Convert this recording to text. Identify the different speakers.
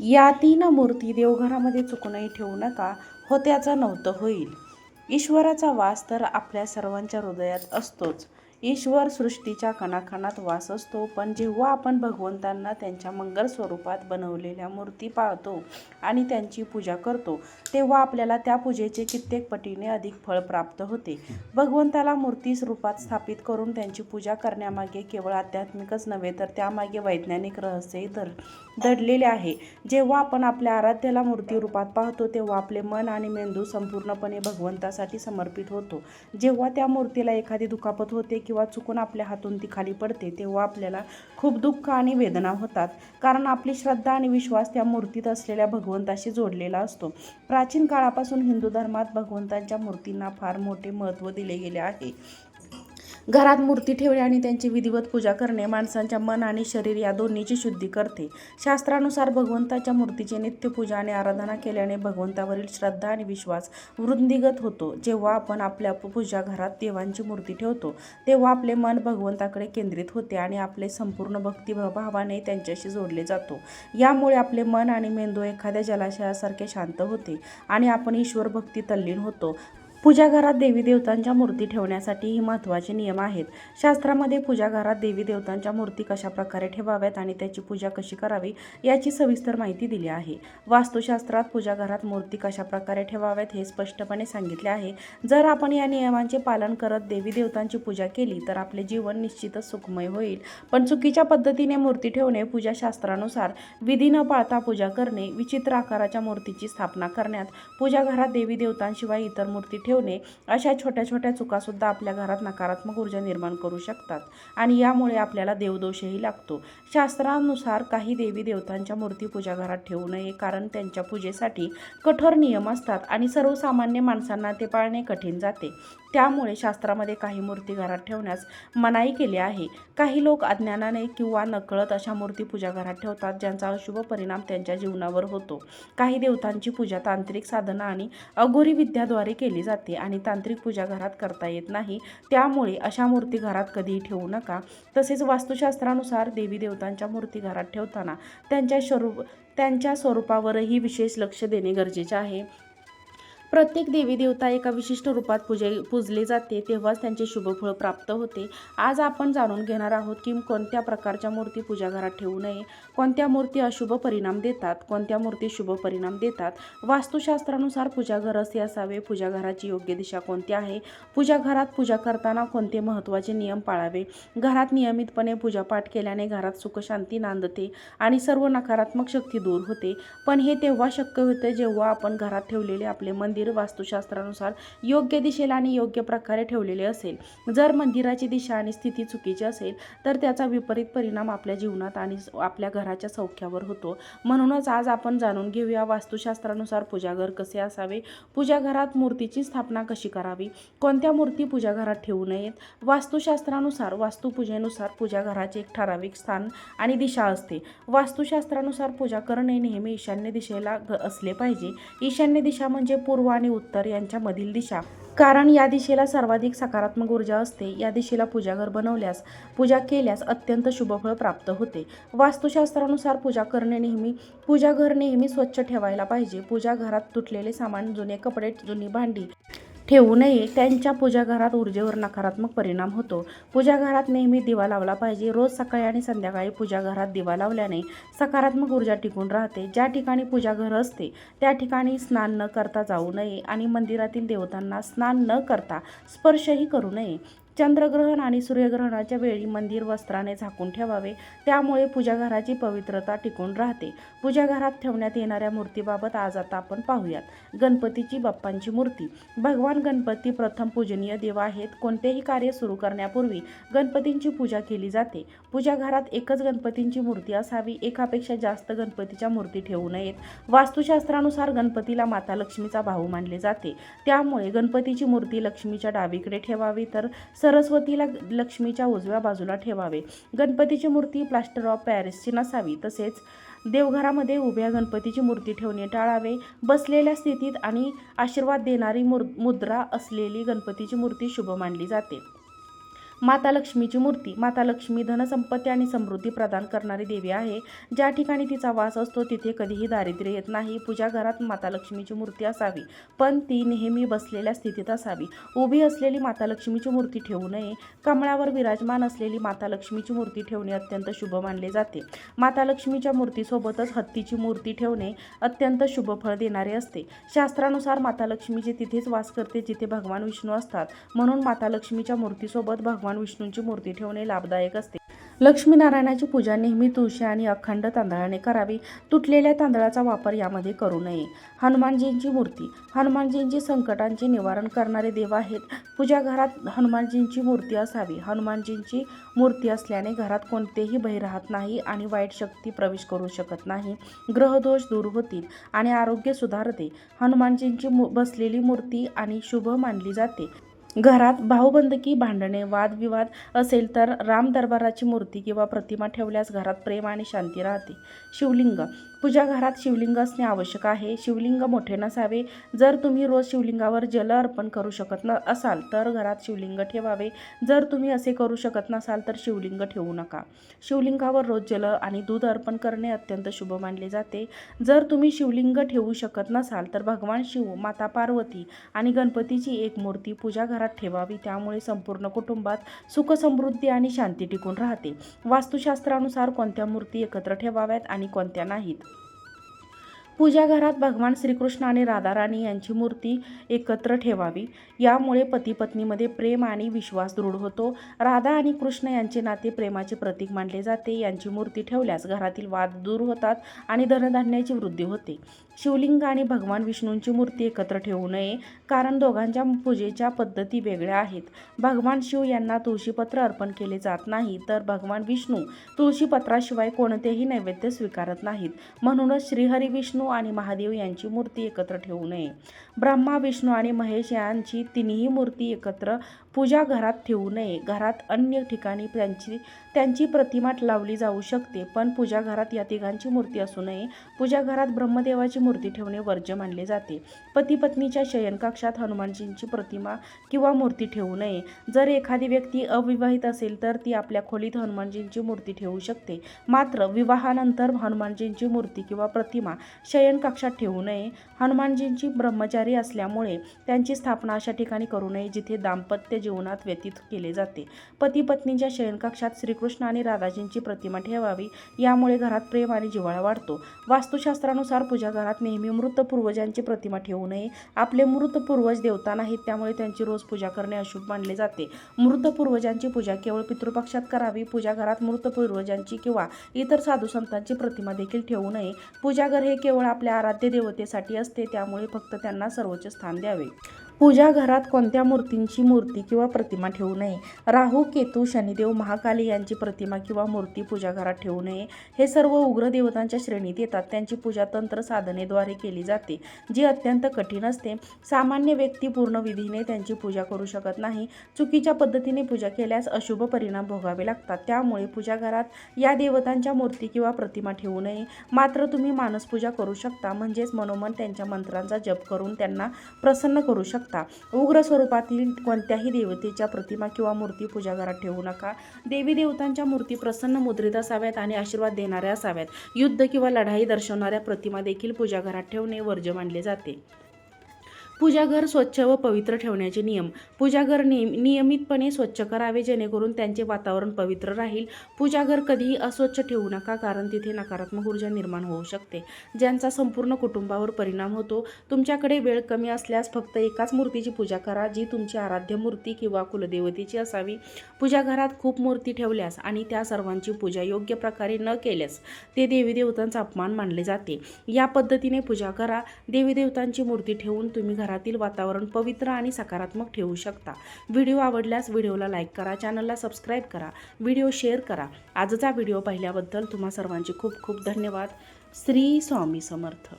Speaker 1: या तीन मूर्ती देवघरामध्ये चुकूनही ठेवू नका होत्याचं नव्हतं होईल. ईश्वराचा वास तर आपल्या सर्वांच्या हृदयात असतोच. ईश्वर सृष्टीच्या कणाखणात वास असतो पण जेव्हा आपण भगवंतांना त्यांच्या मंगल स्वरूपात बनवलेल्या मूर्ती पाळतो आणि त्यांची पूजा करतो तेव्हा आपल्याला त्या पूजेचे कित्येक पटीने अधिक फळ प्राप्त होते. भगवंताला मूर्ती रूपात स्थापित करून त्यांची पूजा करण्यामागे केवळ आध्यात्मिकच नव्हे तर त्यामागे वैज्ञानिक रहस्यही दर दडलेले आहे. जेव्हा आपण आपल्या आराध्याला मूर्ती रूपात पाहतो तेव्हा आपले मन आणि मेंदू संपूर्णपणे भगवंतासाठी समर्पित होतो. जेव्हा त्या मूर्तीला एखादी दुखापत होते किंवा चुकून आपल्या हातून ती खाली पडते तेव्हा आपल्याला खूप दुःख आणि वेदना होतात. कारण आपली श्रद्धा आणि विश्वास त्या मूर्तीत असलेल्या भगवंताशी जोडलेला असतो. प्राचीन काळापासून हिंदू धर्मात भगवंतांच्या मूर्तींना फार मोठे महत्त्व दिले गेले आहे. घरात मूर्ती ठेवणे आणि त्यांची विधिवत पूजा करणे माणसांच्या मन आणि शरीर या दोन्हीची शुद्धी करते. शास्त्रानुसार भगवंताच्या मूर्तीची नित्यपूजा आणि आराधना केल्याने भगवंतावरील श्रद्धा आणि विश्वास वृद्धिगत होतो. जेव्हा आपण आपल्या पूजा घरात देवांची मूर्ती ठेवतो तेव्हा आपले मन भगवंताकडे केंद्रित होते आणि आपले संपूर्ण भक्तिभावाने त्यांच्याशी जोडले जातो. यामुळे आपले मन आणि मेंदू एखाद्या जलाशयासारखे शांत होते आणि आपण ईश्वर भक्ती तल्लीन होतो. पूजा घरात देवी देवतांच्या मूर्ती ठेवण्यासाठी ही महत्त्वाचे नियम आहेत. शास्त्रामध्ये पूजा घरात देवी देवतांच्या मूर्ती कशा प्रकारे ठेवाव्यात आणि त्याची पूजा कशी करावी याची सविस्तर माहिती दिली आहे. वास्तुशास्त्रात पूजा घरात मूर्ती कशा प्रकारे ठेवाव्यात हे स्पष्टपणे सांगितले आहे. जर आपण या नियमांचे पालन करत देवी देवतांची पूजा केली तर आपले जीवन निश्चितच सुखमय होईल. पण चुकीच्या पद्धतीने मूर्ती ठेवणे पूजाशास्त्रानुसार विधी न पाळता पूजा करणे विचित्र आकाराच्या मूर्तीची स्थापना करण्यात पूजा घरात देवी देवतांशिवाय इतर मूर्ती ठेवणे अशा छोट्या छोट्या चुकासुद्धा आपल्या घरात नकारात्मक ऊर्जा निर्माण करू शकतात आणि यामुळे आपल्याला देवदोषही लागतो. शास्त्रानुसार काही देवी देवतांच्या मूर्ती पूजा घरात ठेवू नये कारण त्यांच्या पूजेसाठी कठोर नियम असतात आणि सर्वसामान्य माणसांना ते पाळणे कठीण जाते. त्यामुळे शास्त्रामध्ये काही मूर्ती घरात ठेवण्यास मनाई केली आहे. काही लोक अज्ञानाने किंवा नकळत अशा मूर्ती पूजा घरात ठेवतात ज्यांचा अशुभ परिणाम त्यांच्या जीवनावर होतो. काही देवतांची पूजा तांत्रिक साधना आणि अघोरी विद्याद्वारे केली जाते. आणि तांत्रिक पूजा घरात करता येत नाही. त्यामुळे अशा मूर्ती घरात कधीही ठेवू नका. तसेच वास्तुशास्त्रानुसार देवी देवतांच्या मूर्ती घरात ठेवताना त्यांच्या स्वरूप त्यांच्या स्वरूपावरही विशेष लक्ष देणे गरजेचे आहे. प्रत्येक देवी देवता एका विशिष्ट रूपात पूजे पूजले जाते तेव्हाच त्यांचे शुभफळ प्राप्त होते. आज आपण जाणून घेणार आहोत की कोणत्या प्रकारच्या मूर्ती पूजा घरात ठेवू नये कोणत्या मूर्ती अशुभ परिणाम देतात कोणत्या मूर्ती शुभ परिणाम देतात वास्तुशास्त्रानुसार पूजाघर असे असावे पूजाघराची योग्य दिशा कोणती आहे पूजाघरात पूजा करताना कोणते महत्त्वाचे नियम पाळावे घरात नियमितपणे पूजापाठ केल्याने घरात सुखशांती नांदते आणि सर्व नकारात्मक शक्ती दूर होते. पण हे तेव्हा शक्य होते जेव्हा आपण घरात ठेवलेले आपले मंदिर वास्तुशास्त्रानुसार योग्य दिशेला आणि योग्य प्रकारे ठेवलेले असेल. जर मंदिराची दिशा आणि स्थिती चुकीची असेल तर त्याचा विपरीत परिणाम आपल्या जीवनात आणि आपल्या घराच्या सौख्यावर होतो. म्हणूनच आज आपण जाणून घेऊया वास्तुशास्त्रानुसार पूजाघर कसे असावे पूजाघरात मूर्तीची स्थापना कशी करावी कोणत्या मूर्ती पूजाघरात ठेवू नयेत वास्तुशास्त्रानुसार वास्तुपूजेनुसार पूजाघराचे एक ठराविक स्थान आणि दिशा असते. वास्तुशास्त्रानुसार पूजा करणे नेहमी ईशान्य दिशेला असले पाहिजे. ईशान्य दिशा म्हणजे पूर्व आणि उत्तर यांच्यामधील दिशा. कारण या दिशेला सर्वाधिक सकारात्मक ऊर्जा असते या दिशेला पूजाघर बनवल्यास पूजा केल्यास अत्यंत शुभफळ प्राप्त होते. वास्तुशास्त्रानुसार पूजा करणे नेहमी पूजाघर नेहमी स्वच्छ ठेवायला पाहिजे. पूजा घरात तुटलेले सामान जुने कपडे जुनी भांडी ठेवू नये त्यांच्या पूजाघरात ऊर्जेवर नकारात्मक परिणाम होतो. पूजाघरात नेहमी दिवा लावला पाहिजे. रोज सकाळी आणि संध्याकाळी पूजाघरात दिवा लावल्याने सकारात्मक ऊर्जा टिकून राहते. ज्या ठिकाणी पूजाघर असते त्या ठिकाणी स्नान न करता जाऊ नये आणि मंदिरातील देवतांना स्नान न करता स्पर्शही करू नये. चंद्रग्रहण आणि सूर्यग्रहणाच्या वेळी मंदिर वस्त्राने झाकून ठेवावे. त्यामुळे पूजाघराची पवित्रता टिकून राहते. पूजाघरात ठेवण्यात येणाऱ्या मूर्तीबाबत आज आता आपण पाहूयात. गणपतीची बाप्पांची मूर्ती. भगवान गणपती प्रथम पूजनीय देव आहेत. कोणतेही कार्य सुरू करण्यापूर्वी गणपतींची पूजा केली जाते. पूजाघरात एकच गणपतींची मूर्ती असावी. एकापेक्षा जास्त गणपतीच्या मूर्ती ठेवू नयेत. वास्तुशास्त्रानुसार गणपतीला माता लक्ष्मीचा भाऊ मानले जाते. त्यामुळे गणपतीची मूर्ती लक्ष्मीच्या डावीकडे ठेवावी. तर सरस्वतीला लक्ष्मीच्या उजव्या बाजूला ठेवावे. गणपतीची मूर्ती प्लास्टर ऑफ पॅरिसची नसावी. तसेच देवघरामध्ये उभ्या गणपतीची मूर्ती ठेवणे टाळावे. बसलेल्या स्थितीत आणि आशीर्वाद देणारी मुर मुद्रा असलेली गणपतीची मूर्ती शुभ मानली जाते. माता लक्ष्मीची मूर्ती. माता लक्ष्मी धनसंपत्ती आणि समृद्धी प्रदान करणारी देवी आहे. ज्या ठिकाणी तिचा वास असतो तिथे कधीही दारिद्र्य येत नाही. पूजा घरात माता लक्ष्मीची मूर्ती असावी पण ती नेहमी बसलेल्या स्थितीत असावी. उभी असलेली माता लक्ष्मीची मूर्ती ठेवू नये. कमळावर विराजमान असलेली माता लक्ष्मीची मूर्ती ठेवणे अत्यंत शुभ मानले जाते. माता लक्ष्मीच्या मूर्तीसोबतच हत्तीची मूर्ती ठेवणे अत्यंत शुभ फळ देणारे असते. शास्त्रानुसार माता लक्ष्मीची तिथेच वास करते जिथे भगवान विष्णू असतात. म्हणून माता लक्ष्मीच्या मूर्तीसोबत भगवान विष्णूंची मूर्ती ठेवणे लाभदायक असते. लक्ष्मीनारायणाची पूजा नेहमी तुळशी आणि अखंड तांदळाने करावी. तुटलेल्या तांदळाचा वापर यामध्ये करू नये. हनुमानजींची मूर्ती. हनुमानजींची संकटांचे निवारण करणारे देव आहेत. पूजा घरात हनुमानजींची मूर्ती असावी. हनुमानजींची मूर्ती असल्याने घरात कोणतेही भय राहत नाही आणि वाईट शक्ती प्रवेश करू शकत नाही. ग्रहदोष दूर होतील आणि आरोग्य सुधारते. हनुमानजींची बसलेली मूर्ती आणि शुभ मानली जाते. घरात भाऊबंदकी भांडणे वादविवाद असेल तर राम दरबाराची मूर्ती किंवा प्रतिमा ठेवल्यास घरात प्रेम आणि शांती राहते. शिवलिंग. पूजा घरात शिवलिंग असणे आवश्यक आहे. शिवलिंग मोठे नसावे. जर तुम्ही रोज शिवलिंगावर जल अर्पण करू शकत न असाल तर घरात शिवलिंग ठेवावे. जर तुम्ही असे करू शकत नसाल तर शिवलिंग ठेवू नका. शिवलिंगावर रोज जल आणि दूध अर्पण करणे अत्यंत शुभ मानले जाते. जर तुम्ही शिवलिंग ठेवू शकत नसाल तर भगवान शिव माता पार्वती आणि गणपतीची एक मूर्ती पूजा घरात ठेवावी. त्यामुळे संपूर्ण कुटुंबात सुख समृद्धी आणि शांती टिकून राहते. वास्तुशास्त्रानुसार कोणत्या मूर्ती एकत्र ठेवाव्यात आणि कोणत्या नाहीत? पूजा घरात भगवान श्रीकृष्ण आणि राधाराणी यांची मूर्ती एकत्र ठेवावी. यामुळे पती पत्नीमध्ये प्रेम आणि विश्वास दृढ होतो. राधा आणि कृष्ण यांचे नाते प्रेमाचे प्रतीक मानले जाते. यांची मूर्ती ठेवल्यास घरातील वाद दूर होतात आणि धनधान्याची वृद्धी होते. शिवलिंग आणि भगवान विष्णूंची मूर्ती एकत्र ठेवू नये कारण दोघांच्या पूजेच्या पद्धती वेगळ्या आहेत. भगवान शिव यांना तुळशीपत्र अर्पण केले जात नाही तर भगवान विष्णू तुळशीपत्राशिवाय कोणतेही नैवेद्य स्वीकारत नाहीत. म्हणूनच श्रीहरी विष्णू आणि महादेव यांची मूर्ती एकत्र ठेवू नये. ब्रह्मा विष्णू आणि महेश यांची तिन्ही मूर्ती एकत्र पूजा घरात ठेवू नये. घरात अन्य ठिकाणी त्यांची त्यांची प्रतिमा लावली जाऊ शकते पण पूजा घरात या तिघांची मूर्ती असू नये. पूजा घरात ब्रह्मदेवाची मूर्ती ठेवणे वर्ज्य मानले जाते. पती पत्नीच्या शयनकक्षात हनुमानजींची प्रतिमा किंवा मूर्ती ठेवू नये. जर एखादी व्यक्ती अविवाहित असेल तर ती आपल्या खोलीत हनुमानजींची मूर्ती ठेवू शकते. मात्र विवाहानंतर हनुमानजींची मूर्ती किंवा प्रतिमा शयनकक्षात ठेवू नये. हनुमानजींची ब्रह्मचारी असल्यामुळे त्यांची स्थापना अशा ठिकाणी करू नये जिथे दाम्पत्य जीवनात व्यतीत केले जाते. पती पत्नीच्या शयनकक्षात श्रीकृष्ण आणि राधाजींची प्रतिमा ठेवावी यामुळे घरात प्रेम आणि जिव्हाळा वाढतो. वास्तुशास्त्रानुसार पूजा घरात नेहमी मृत पूर्वजांची प्रतिमा ठेवू नये. आपले मृत पूर्वज देवता नाहीत त्यामुळे त्यांची रोज पूजा करणे अशुभ मानले जाते. मृत पूर्वजांची पूजा केवळ पितृपक्षात करावी पूजा घरात मृत पूर्वजांची किंवा इतर साधू संतांची प्रतिमा देखील ठेवू नये. पूजाघर हे केवळ आपल्या आराध्य देवतेसाठी असते त्यामुळे फक्त त्यांना सर्वोच्च स्थान द्यावे. पूजा घरात कोणत्या मूर्तींची मूर्ती किंवा प्रतिमा ठेवू नये? राहू केतू शनिदेव महाकाली यांची प्रतिमा किंवा मूर्ती पूजा घरात ठेवू नये. हे सर्व उग्र देवतांच्या श्रेणीत येतात. त्यांची पूजा तंत्र साधनेद्वारे केली जाते जी अत्यंत कठीण असते. सामान्य व्यक्ती पूर्ण विधीने त्यांची पूजा करू शकत नाही. चुकीच्या पद्धतीने पूजा केल्यास अशुभ परिणाम भोगावे लागतात. त्यामुळे पूजा घरात या देवतांच्या मूर्ती किंवा प्रतिमा ठेवू नये. मात्र तुम्ही मानसपूजा करू शकता. म्हणजेच मनोमन त्यांच्या मंत्रांचा जप करून त्यांना प्रसन्न करू शकता. उग्र स्वरूपातील कोणत्याही देवतेच्या प्रतिमा किंवा मूर्ती पूजा घरात ठेवू नका. देवी देवतांच्या मूर्ती प्रसन्न मुद्रित असाव्यात आणि आशीर्वाद देणाऱ्या असाव्यात. युद्ध किंवा लढाई दर्शवणाऱ्या प्रतिमा देखील पूजा घरात ठेवणे वर्ज्य मानले जाते. पूजाघर स्वच्छ व पवित्र ठेवण्याचे नियम. पूजाघर नियम नियमितपणे स्वच्छ करावे जेणेकरून त्यांचे वातावरण पवित्र राहील. पूजाघर कधीही अस्वच्छ ठेवू नका कारण तिथे नकारात्मक ऊर्जा निर्माण होऊ शकते. ज्यांचा संपूर्ण कुटुंबावर परिणाम होतो तुमच्याकडे वेळ कमी असल्यास फक्त एकाच मूर्तीची पूजा करा जी तुमची आराध्य मूर्ती किंवा कुलदेवतेची असावी. पूजाघरात खूप मूर्ती ठेवल्यास आणि त्या सर्वांची पूजा योग्य प्रकारे न केल्यास ते देवी देवतांचा अपमान मानले जाते. या पद्धतीने पूजा करा. देवी देवतांची मूर्ती ठेवून तुम्ही घरातील वातावरण पवित्र आणि सकारात्मक ठेवू शकता. व्हिडिओ आवडल्यास व्हिडिओला लाईक करा चॅनलला सबस्क्राईब करा व्हिडिओ शेअर करा. आजचा व्हिडिओ पाहिल्याबद्दल तुम्हा सर्वांचे खूप खूप धन्यवाद. श्री स्वामी समर्थ.